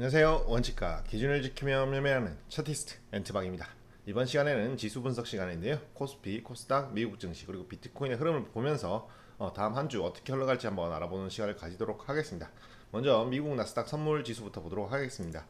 안녕하세요. 원칙과 기준을 지키며 매매하는 차티스트 엔트박입니다. 이번 시간에는 지수 분석 시간인데요. 코스피, 코스닥, 미국 증시 그리고 비트코인의 흐름을 보면서 어, 다음 한 주 어떻게 흘러갈지 한번 알아보는 시간을 가지도록 하겠습니다. 먼저 미국 나스닥 선물 지수부터 보도록 하겠습니다.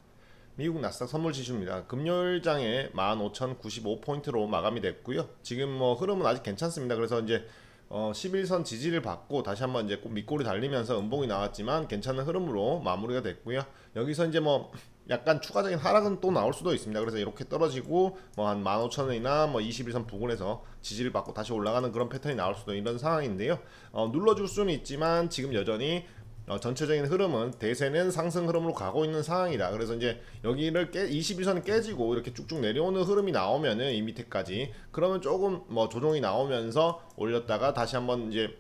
미국 나스닥 선물 지수입니다. 금요일장에 15,095포인트로 마감이 됐고요. 지금 뭐 흐름은 아직 괜찮습니다. 그래서 이제 어, 11선 지지를 받고 다시 한번 이제 꼭 밑골이 달리면서 음봉이 나왔지만 괜찮은 흐름으로 마무리가 됐고요. 여기서 이제 뭐 약간 추가적인 하락은 또 나올 수도 있습니다. 그래서 이렇게 떨어지고 뭐 한 15,000원이나 뭐 21선 부근에서 지지를 받고 다시 올라가는 그런 패턴이 나올 수도 있는 상황인데요. 어, 눌러줄 수는 있지만 지금 여전히 어, 전체적인 흐름은 대세는 상승 흐름으로 가고 있는 상황이다. 그래서 이제 여기를 깨 21선이 깨지고 이렇게 쭉쭉 내려오는 흐름이 나오면은 이 밑에까지 그러면 조금 뭐 조정이 나오면서 올렸다가 다시 한번 이제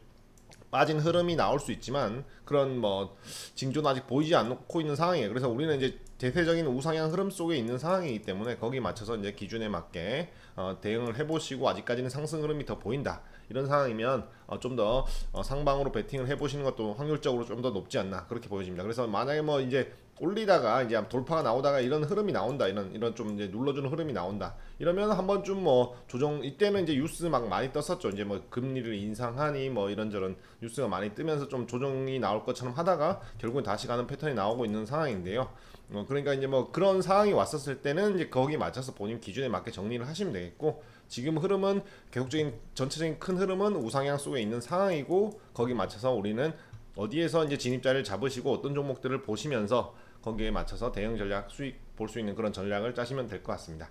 빠진 흐름이 나올 수 있지만 그런 뭐 징조는 아직 보이지 않고 있는 상황이에요. 그래서 우리는 이제 대세적인 우상향 흐름 속에 있는 상황이기 때문에 거기 맞춰서 이제 기준에 맞게 어, 대응을 해보시고 아직까지는 상승 흐름이 더 보인다. 이런 상황이면 어, 좀더 어, 상방으로 베팅을 해보시는 것도 확률적으로 좀 더 높지 않나 그렇게 보여집니다. 그래서 만약에 뭐 이제 올리다가 이제 돌파가 나오다가 이런 흐름이 나온다. 이런 이런 좀 이제 눌러주는 흐름이 나온다. 이러면 한 번쯤 뭐 조정 이때는 이제 뉴스 막 많이 떴었죠. 이제 뭐 금리를 인상하니 뭐 이런저런 뉴스가 많이 뜨면서 좀 조정이 나올 것처럼 하다가 결국엔 다시 가는 패턴이 나오고 있는 상황인데요. 어 그러니까 이제 뭐 그런 상황이 왔었을 때는 이제 거기 맞춰서 본인 기준에 맞게 정리를 하시면 되겠고 지금 흐름은 계속적인 전체적인 큰 흐름은 우상향 속에 있는 상황이고 거기 맞춰서 우리는 어디에서 이제 진입자를 잡으시고 어떤 종목들을 보시면서 거기에 맞춰서 대응 전략 수익 볼 수 있는 그런 전략을 짜시면 될 것 같습니다.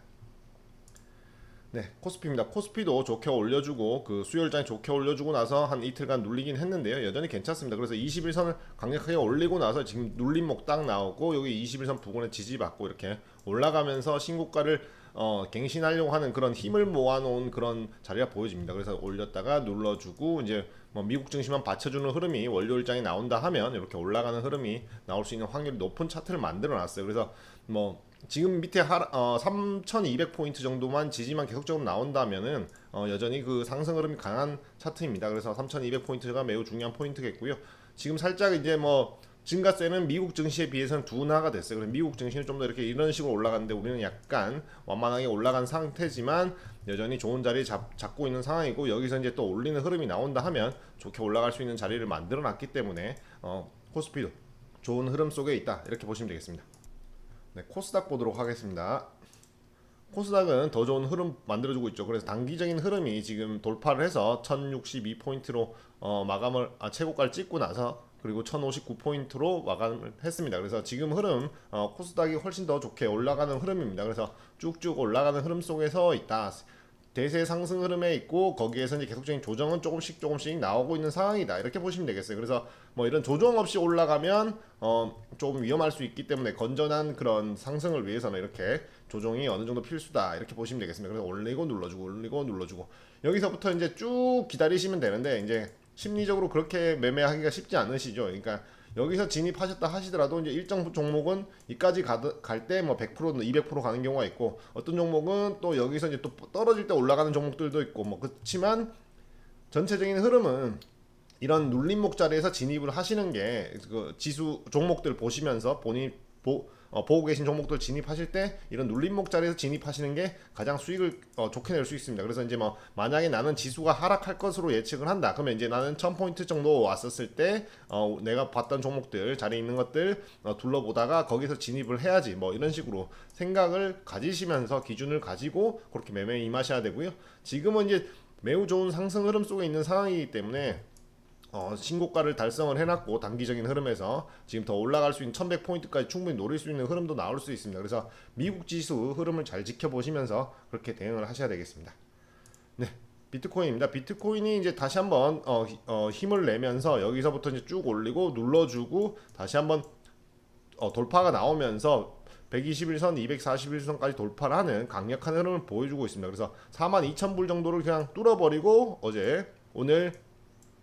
네, 코스피입니다. 코스피도 좋게 올려주고 그 수요일장에 좋게 올려주고 나서 한 이틀간 눌리긴 했는데요. 여전히 괜찮습니다. 그래서 21선을 강력하게 올리고 나서 지금 눌림목 딱 나오고 여기 21선 부근에 지지받고 이렇게 올라가면서 신고가를 어, 갱신하려고 하는 그런 힘을 모아놓은 그런 자리가 보여집니다. 그래서 올렸다가 눌러주고 이제 뭐 미국 증시만 받쳐주는 흐름이 월요일장에 나온다 하면 이렇게 올라가는 흐름이 나올 수 있는 확률이 높은 차트를 만들어놨어요. 그래서 뭐 지금 밑에 하, 어, 3,200포인트 정도만 지지만 계속적으로 나온다면은 어, 여전히 그 상승 흐름이 강한 차트입니다. 그래서 3,200포인트가 매우 중요한 포인트겠고요. 지금 살짝 이제 뭐 증가세는 미국 증시에 비해서는 둔화가 됐어요. 그래서 미국 증시는 좀 더 이렇게 이런 식으로 올라갔는데 우리는 약간 완만하게 올라간 상태지만 여전히 좋은 자리 잡, 잡고 있는 상황이고 여기서 이제 또 올리는 흐름이 나온다 하면 좋게 올라갈 수 있는 자리를 만들어 놨기 때문에 어, 코스피도 좋은 흐름 속에 있다 이렇게 보시면 되겠습니다. 네, 코스닥 보도록 하겠습니다. 코스닥은 더 좋은 흐름 만들어주고 있죠. 그래서 단기적인 흐름이 지금 돌파를 해서 1062포인트로 어, 마감을 아, 최고가를 찍고 나서 그리고 1059포인트로 마감을 했습니다. 그래서 지금 흐름 어, 코스닥이 훨씬 더 좋게 올라가는 흐름입니다. 그래서 쭉쭉 올라가는 흐름 속에서 있다. 대세 상승 흐름에 있고 거기에서 이제 계속적인 조정은 조금씩 조금씩 나오고 있는 상황이다 이렇게 보시면 되겠어요. 그래서 뭐 이런 조정 없이 올라가면 어 조금 위험할 수 있기 때문에 건전한 그런 상승을 위해서는 이렇게 조정이 어느 정도 필수다 이렇게 보시면 되겠습니다. 그래서 올리고 눌러주고 올리고 눌러주고 여기서부터 이제 쭉 기다리시면 되는데 이제 심리적으로 그렇게 매매하기가 쉽지 않으시죠. 그러니까 여기서 진입하셨다 하시더라도 이제 일정 종목은 이까지 갈 때 뭐 100% 200% 가는 경우가 있고 어떤 종목은 또 여기서 이제 또 떨어질 때 올라가는 종목들도 있고 뭐 그렇지만 전체적인 흐름은 이런 눌림목 자리에서 진입을 하시는 게 그 지수 종목들 보시면서 본인 보 어, 보고 계신 종목들 진입하실 때 이런 눌림목 자리에서 진입하시는 게 가장 수익을 어, 좋게 낼 수 있습니다. 그래서 이제 뭐 만약에 나는 지수가 하락할 것으로 예측을 한다. 그러면 이제 나는 1000포인트 정도 왔었을 때 어, 내가 봤던 종목들 자리에 있는 것들 어, 둘러보다가 거기서 진입을 해야지. 뭐 이런 식으로 생각을 가지시면서 기준을 가지고 그렇게 매매에 임하셔야 되고요. 지금은 이제 매우 좋은 상승 흐름 속에 있는 상황이기 때문에 어, 신고가를 달성을 해놨고 단기적인 흐름에서 지금 더 올라갈 수 있는 1100포인트까지 충분히 노릴 수 있는 흐름도 나올 수 있습니다. 그래서 미국 지수 흐름을 잘 지켜보시면서 그렇게 대응을 하셔야 되겠습니다. 네. 비트코인입니다. 비트코인이 이제 다시 한번 어, 어, 힘을 내면서 여기서부터 이제 쭉 올리고 눌러주고 다시 한번 어, 돌파가 나오면서 121선, 241선까지 돌파를 하는 강력한 흐름을 보여주고 있습니다. 그래서 42,000불 정도를 그냥 뚫어버리고 어제 오늘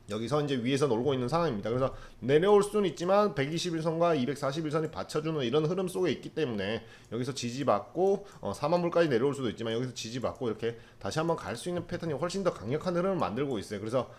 여기서 이제 위에서 놀고 있는 상황입니다. 그래서 내려올 수는 있지만 121선과 241선이 받쳐주는 이런 흐름 속에 있기 때문에 여기서 지지받고 어, 4만 불까지 내려올 수도 있지만 여기서 지지받고 이렇게 다시 한번 갈 수 있는 패턴이 훨씬 더 강력한 흐름을 만들고 있어요. 그래서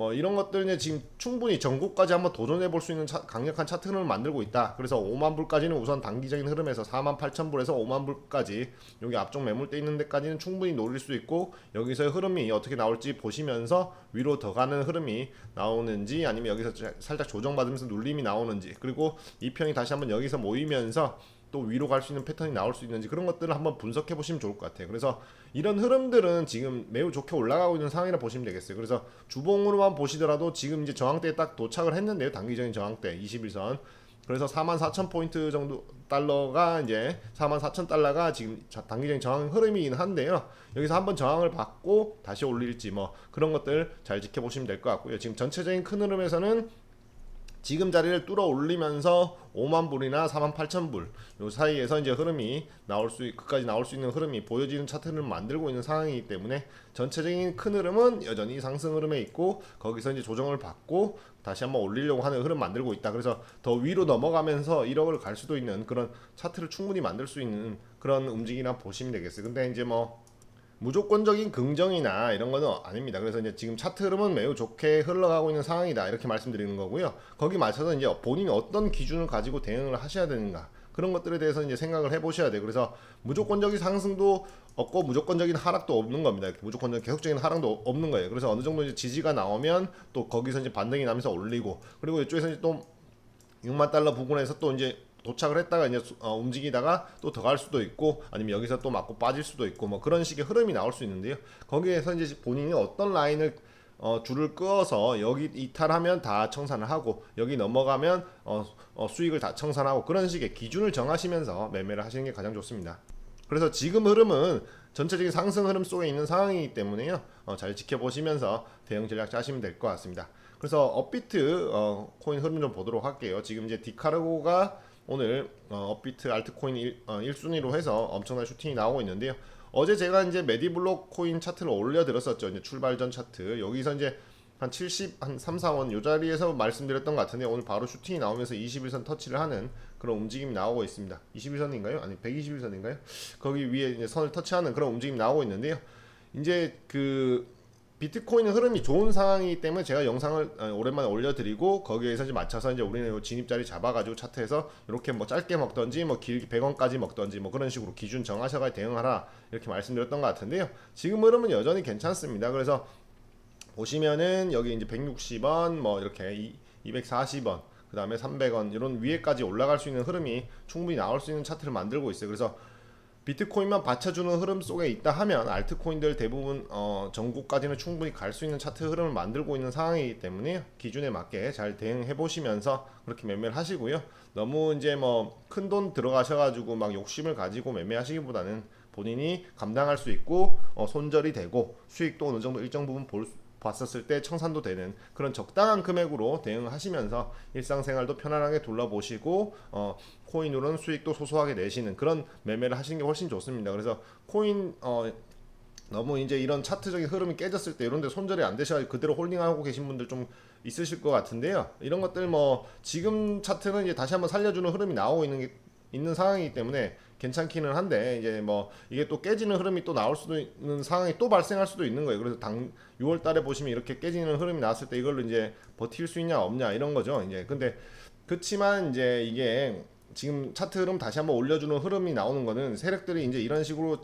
뭐 이런 것들 이제 지금 충분히 전국까지 한번 도전해 볼 수 있는 차- 강력한 차트 흐름을 만들고 있다. 그래서 5만 불까지는 우선 단기적인 흐름에서 4만 8천 불에서 5만 불까지 여기 앞쪽 매물대 있는 데까지는 충분히 노릴 수 있고 여기서의 흐름이 어떻게 나올지 보시면서 위로 더 가는 흐름이 나오는지 아니면 여기서 자- 살짝 조정받으면서 눌림이 나오는지 그리고 이 편이 다시 한번 여기서 모이면서 또 위로 갈 수 있는 패턴이 나올 수 있는지 그런 것들을 한번 분석해 보시면 좋을 것 같아요. 그래서 이런 흐름들은 지금 매우 좋게 올라가고 있는 상황이라 보시면 되겠어요. 그래서 주봉으로만 보시더라도 지금 이제 저항대에 딱 도착을 했는데요. 단기적인 저항대 21선. 그래서 4만 4천 포인트 정도 달러가 이제 4만 4천 달러가 지금 자- 단기적인 저항 흐름이긴 한데요. 여기서 한번 저항을 받고 다시 올릴지 뭐 그런 것들 잘 지켜보시면 될 것 같고요. 지금 전체적인 큰 흐름에서는 지금 자리를 뚫어 올리면서 5만 불이나 4만 8천 불 요 사이에서 이제 흐름이 나올 수 그까지 나올 수 있는 흐름이 보여지는 차트를 만들고 있는 상황이기 때문에 전체적인 큰 흐름은 여전히 상승 흐름에 있고 거기서 이제 조정을 받고 다시 한번 올리려고 하는 흐름 만들고 있다. 그래서 더 위로 넘어가면서 1억을 갈 수도 있는 그런 차트를 충분히 만들 수 있는 그런 움직이나 보시면 되겠어요. 근데 이제 뭐 무조건적인 긍정이나 이런 거는 아닙니다. 그래서 이제 지금 차트 흐름은 매우 좋게 흘러가고 있는 상황이다. 이렇게 말씀드리는 거고요. 거기 맞춰서 이제 본인이 어떤 기준을 가지고 대응을 하셔야 되는가. 그런 것들에 대해서 이제 생각을 해 보셔야 돼요. 그래서 무조건적인 상승도 없고 무조건적인 하락도 없는 겁니다. 무조건적인 계속적인 하락도 없는 거예요. 그래서 어느 정도 이제 지지가 나오면 또 거기서 이제 반등이 나면서 올리고 그리고 이쪽에서 이제 또 6만 달러 부근에서 또 이제 도착을 했다가 이제 수- 어, 움직이다가 또 더 갈 수도 있고 아니면 여기서 또 맞고 빠질 수도 있고 뭐 그런 식의 흐름이 나올 수 있는데요. 거기에서 이제 본인이 어떤 라인을 어, 줄을 끄어서 여기 이탈하면 다 청산을 하고 여기 넘어가면 어, 어, 수익을 다 청산하고 그런 식의 기준을 정하시면서 매매를 하시는 게 가장 좋습니다. 그래서 지금 흐름은 전체적인 상승 흐름 속에 있는 상황이기 때문에요. 어, 잘 지켜보시면서 대응 전략 짜시면 될 것 같습니다. 그래서 업비트 어, 코인 흐름 좀 보도록 할게요. 지금 이제 디카르고가 오늘 어, 업비트 알트코인 1, 어, 1순위로 해서 엄청난 슈팅이 나오고 있는데요. 어제 제가 이제 메디블록 코인 차트를 올려드렸었죠. 이제 출발 전 차트. 여기서 이제 한 70, 한 3, 4원 요 자리에서 말씀드렸던 것 같은데 오늘 바로 슈팅이 나오면서 21선 터치를 하는 그런 움직임이 나오고 있습니다. 21선인가요? 아니 121선인가요? 거기 위에 이제 선을 터치하는 그런 움직임이 나오고 있는데요. 이제 그 비트코인 흐름이 좋은 상황이기 때문에 제가 영상을 어, 오랜만에 올려드리고 거기에서 이제 맞춰서 이제 우리는 요 진입 자리 잡아가지고 차트에서 이렇게 뭐 짧게 먹던지 뭐 길게 100원까지 먹던지 뭐 그런 식으로 기준 정하셔가 대응하라 이렇게 말씀드렸던 것 같은데요. 지금 흐름은 여전히 괜찮습니다. 그래서 보시면은 여기 이제 160원 뭐 이렇게 이- 240원 그 다음에 300원 이런 위에까지 올라갈 수 있는 흐름이 충분히 나올 수 있는 차트를 만들고 있어요. 그래서 비트코인만 받쳐주는 흐름 속에 있다 하면 알트코인들 대부분 어, 전국까지는 충분히 갈 수 있는 차트 흐름을 만들고 있는 상황이기 때문에 기준에 맞게 잘 대응해 보시면서 그렇게 매매를 하시고요. 너무 이제 뭐 큰 돈 들어가셔가지고 막 욕심을 가지고 매매하시기보다는 본인이 감당할 수 있고 어, 손절이 되고 수익도 어느 정도 일정 부분 볼 수- 봤었을 때 청산도 되는 그런 적당한 금액으로 대응하시면서 일상생활도 편안하게 둘러보시고 어, 코인으로는 수익도 소소하게 내시는 그런 매매를 하시는 게 훨씬 좋습니다. 그래서 코인 어, 너무 이제 이런 차트적인 흐름이 깨졌을 때 이런 데 손절이 안 되셔 그대로 홀딩하고 계신 분들 좀 있으실 것 같은데요. 이런 것들 뭐 지금 차트는 이제 다시 한번 살려주는 흐름이 나오고 있는 게 있는 상황이기 때문에 괜찮기는 한데 이제 뭐 이게 또 깨지는 흐름이 또 나올 수도 있는 상황이 또 발생할 수도 있는 거예요. 그래서 당 6월 달에 보시면 이렇게 깨지는 흐름이 나왔을 때 이걸로 이제 버틸 수 있냐 없냐 이런 거죠. 이제 근데 그렇지만 이제 이게 지금 차트 흐름 다시 한번 올려주는 흐름이 나오는 거는 세력들이 이제 이런 식으로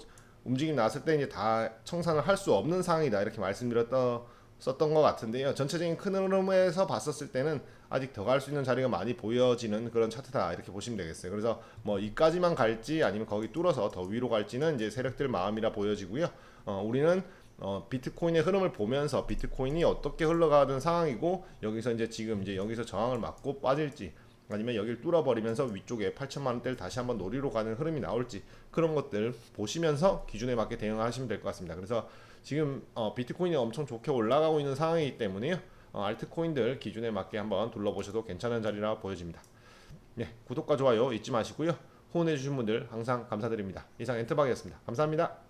움직임 나왔을 때 이제 다 청산을 할 수 없는 상황이다 이렇게 말씀드렸던 썼던 것 같은데요. 전체적인 큰 흐름에서 봤었을 때는 아직 더 갈 수 있는 자리가 많이 보여지는 그런 차트다 이렇게 보시면 되겠어요. 그래서 뭐 이까지만 갈지 아니면 거기 뚫어서 더 위로 갈지는 이제 세력들 마음이라 보여지고요. 어, 우리는 어, 비트코인의 흐름을 보면서 비트코인이 어떻게 흘러가는 상황이고 여기서 이제 지금 이제 여기서 저항을 맞고 빠질지 아니면 여기를 뚫어버리면서 위쪽에 8천만 원대를 다시 한번 노리로 가는 흐름이 나올지 그런 것들 보시면서 기준에 맞게 대응하시면 될 것 같습니다. 그래서 지금 어, 비트코인이 엄청 좋게 올라가고 있는 상황이기 때문에요. 어, 알트코인들 기준에 맞게 한번 둘러보셔도 괜찮은 자리라 보여집니다. 네, 구독과 좋아요 잊지 마시고요. 후원해주신 분들 항상 감사드립니다. 이상 엔트박이었습니다. 감사합니다.